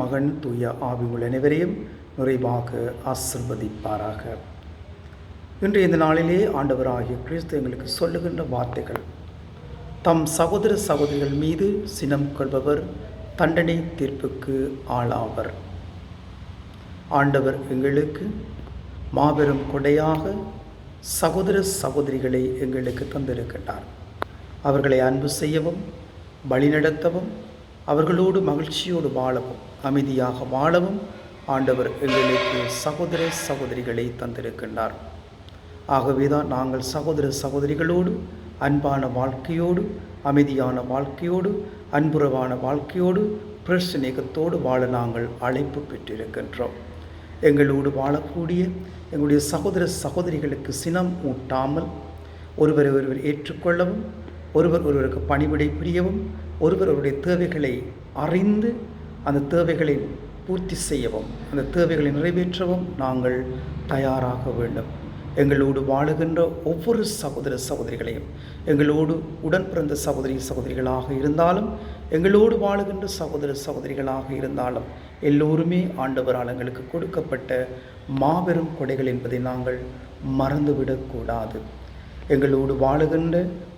மகன் தூய ஆவிகள் அனைவரையும் நிறைவாக ஆசிர்வதிப்பாராக. இன்று இந்த நாளிலே ஆண்டவராகிய கிறிஸ்து எங்களுக்கு சொல்லுகின்ற வார்த்தைகள். தம் சகோதர சகோதரிகள் மீது சினம் கொள்பவர் தண்டனை தீர்ப்புக்கு ஆளாவர். ஆண்டவர் எங்களுக்கு மாபெரும் கொடையாக சகோதர சகோதரிகளை எங்களுக்கு தந்திருக்கின்றார். அவர்களை அன்பு செய்யவும் வழிநடத்தவும் அவர்களோடு மகிழ்ச்சியோடு வாழவும். அமைதியாக வாழவும் ஆண்டவர் எங்களுக்கு சகோதர சகோதரிகளை தந்திருக்கின்றார். ஆகவேதான் நாங்கள் சகோதர சகோதரிகளோடு அன்பான வாழ்க்கையோடு அமைதியான வாழ்க்கையோடு அன்புறவான வாழ்க்கையோடு பிரச்சனைகத்தோடு வாழ நாங்கள் அழைப்பு பெற்றிருக்கின்றோம். எங்களோடு வாழக்கூடிய எங்களுடைய சகோதர சகோதரிகளுக்கு சினம் ஊட்டாமல் ஒருவரை ஒருவர் ஏற்றுக்கொள்ளவும் ஒருவர் ஒருவருக்கு பணிவிடை புரியவும் ஒருவர் அவருடைய தேவைகளை அறிந்து அந்த தேவைகளை பூர்த்தி செய்யவும் அந்த தேவைகளை நிறைவேற்றவும் நாங்கள் தயாராக வேண்டும். எங்களோடு வாழுகின்ற ஒவ்வொரு சகோதர சகோதரிகளையும் எங்களோடு உடன் பிறந்த சகோதரி சகோதரிகளாக இருந்தாலும் எங்களோடு வாழுகின்ற சகோதர சகோதரிகளாக இருந்தாலும் எல்லோருமே ஆண்டவரால் எங்களுக்கு கொடுக்கப்பட்ட மாபெரும் கொடைகள் என்பதை நாங்கள் மறந்துவிடக்கூடாது. எங்களோடு வாழுகின்ற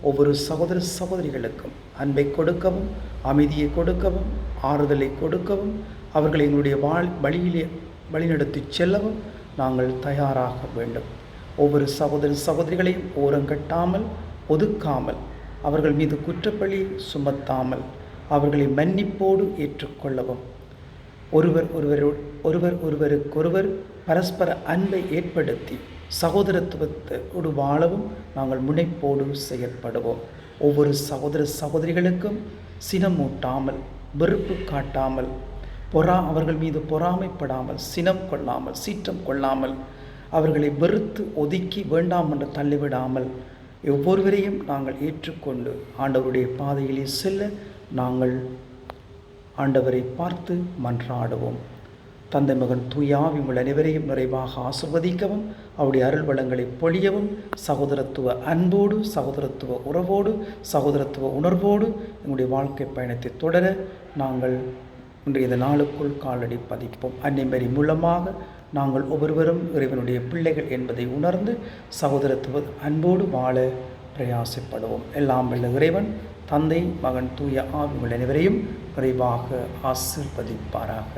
ஒவ்வொரு சகோதர சகோதரிகளுக்கும் அன்பை கொடுக்கவும் அமைதியை கொடுக்கவும் ஆறுதலை கொடுக்கவும் அவர்களை எங்களுடைய வாழ் வழியிலே வழிநடத்தி செல்லவும் நாங்கள் தயாராக வேண்டும். ஒவ்வொரு சகோதர சகோதரிகளையும் ஓரங்கட்டாமல் ஒதுக்காமல் அவர்கள் மீது குற்றப்பழி சுமத்தாமல் அவர்களை மன்னிப்போடு ஏற்றுக்கொள்ளவும். ஒருவர் ஒருவர் ஒருவர் ஒருவருக்கொருவர் பரஸ்பர அன்பை ஏற்படுத்தி சகோதரத்துவத்தோடு வாழவும் நாங்கள் முனைப்போடு செயற்படுவோம். ஒவ்வொரு சகோதர சகோதரிகளுக்கும் சினமூட்டாமல் வெறுப்பு காட்டாமல் பொறா அவர்கள் மீது பொறாமைப்படாமல் சினம் கொள்ளாமல் சீற்றம் கொள்ளாமல் அவர்களை வெறுத்து ஒதுக்கி வேண்டாம் என்று தள்ளிவிடாமல் ஒவ்வொருவரையும் நாங்கள் ஏற்றுக்கொண்டு ஆண்டவருடைய பாதையிலே செல்ல நாங்கள் ஆண்டவரை பார்த்து மன்றாடுவோம். தந்தை மகன் தூயாவி உங்கள் அனைவரையும் நிறைவாக ஆசிர்வதிக்கவும் அவருடைய அருள் வளங்களை பொழியவும் சகோதரத்துவ அன்போடு சகோதரத்துவ உறவோடு சகோதரத்துவ உணர்வோடு எங்களுடைய வாழ்க்கை பயணத்தை தொடர நாங்கள் இன்றைய நாளுக்குள் காலடி பதிப்போம். அன்னைமரி மூலமாக நாங்கள் ஒவ்வொருவரும் இறைவனுடைய பிள்ளைகள் என்பதை உணர்ந்து சகோதரத்துவ அன்போடு வாழ பிரயாசப்படுவோம். எல்லாம் வல்ல இறைவன் தந்தை மகன் தூய ஆவிகள் அனைவரையும் விரைவாக ஆசிர்வதிப்பாராக.